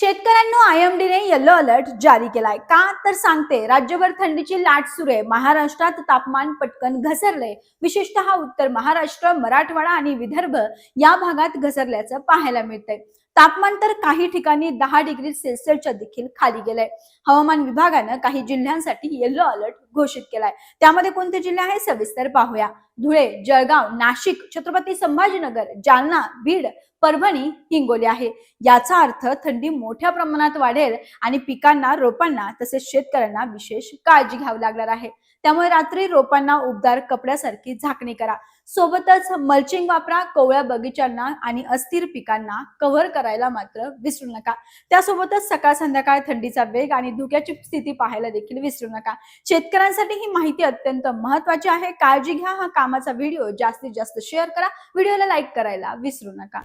शेतकऱ्यांना आयएमडीने yellow alert जारी केलाय. का? तर सांगते राज्यभर थंडीची लाट सुरू आहे. महाराष्ट्रात तापमान पटकन घसरले विशेषतः उत्तर महाराष्ट्र मराठवाडा आणि विदर्भ या भागात घसरल्याचं पाहायला मिळतंय. तापमान तर काही ठिकाणी दहा डिग्री सेल्सिअसच्या देखील खाली गेलंय. हवामान विभागानं काही जिल्ह्यांसाठी येलो अलर्ट घोषित केलाय. त्यामध्ये कोणते जिल्हे आहे सविस्तर पाहूया. धुळे जळगाव नाशिक छत्रपती संभाजीनगर जालना बीड परभणी हिंगोली आहे. याचा अर्थ थंडी मोठ्या प्रमाणात वाढेल आणि पिकांना रोपांना तसेच शेतकऱ्यांना विशेष काळजी घ्यावी लागणार आहे. त्यामुळे रात्री रोपांना उबदार कपड्यासारखी झाकणी करा. सोबतच मल्चिंग वापरा कोवळ्या बगीचांना आणि अस्थिर पिकांना कव्हर करायला मात्र विसरू नका. त्यासोबतच सकाळ संध्याकाळ थंडीचा वेग आणि धुक्याची स्थिती पाहायला देखील विसरू नका. शेतकऱ्यांसाठी ही माहिती अत्यंत महत्वाची आहे. काळजी घ्या. हा कामाचा व्हिडिओ जास्तीत जास्त शेअर करा. व्हिडिओला लाईक करायला विसरू नका.